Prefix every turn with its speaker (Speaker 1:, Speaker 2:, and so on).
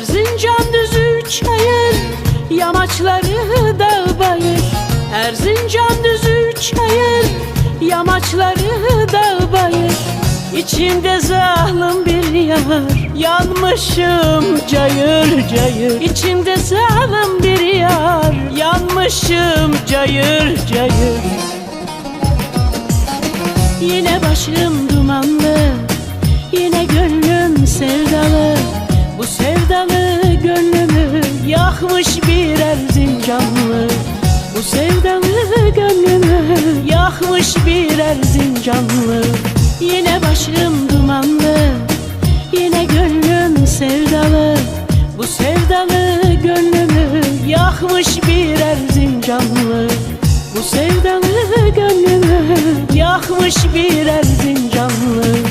Speaker 1: Erzincan düzü çayır Yamaçları dağ bayır. Erzincan düzü çayır Yamaçları dağ bayır. İçimde zalim bir yar Yanmışım cayır cayır. İçimde zalim bir yar Yanmışım cayır cayır. Yine başım dumanlı Yine gönlüm sevdalı. Bu sevdalı Yakmış bir Erzincanlı Bu sevdalı gönlümü Yakmış bir Erzincanlı Yine başım dumanlı Yine gönlüm sevdalı. Bu sevdalı gönlümü Yakmış bir Erzincanlı Bu sevdalı gönlümü Yakmış bir Erzincanlı